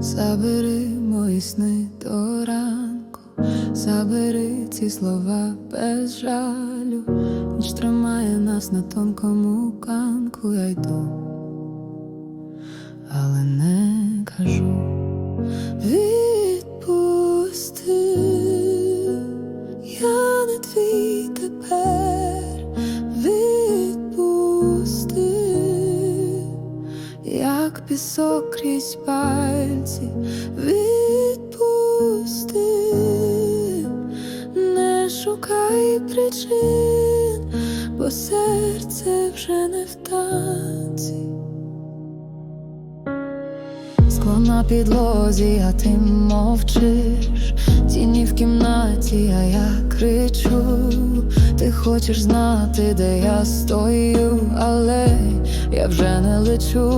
Забери мої сни до ранку, забери ці слова без жалю, ніч тримає нас на тонкому канку, я йду, як пісок крізь пальці, відпусти, не шукай причин, бо серце вже не в танці. Скло на підлозі, а ти мовчиш, хочеш знати, де я стою, але я вже не лечу.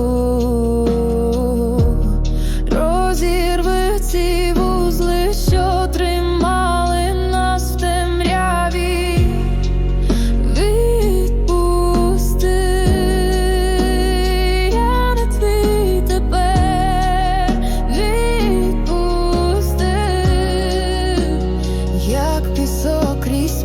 Розірви ці вузли, що тримали нас в темряві. Відпусти, я не твій тепер, відпусти, як пісок крізь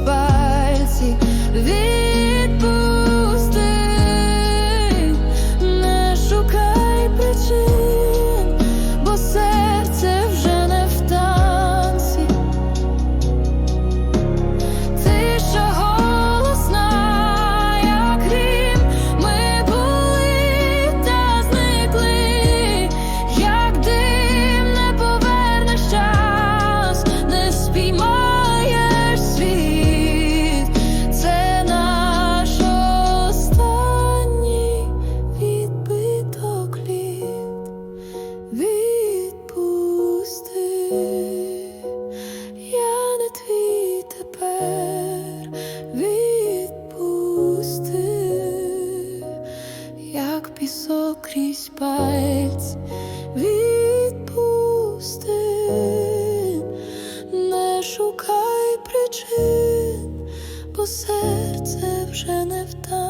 пісок крізь пальці, відпусти, не шукай причин, бо серце вже не в танці.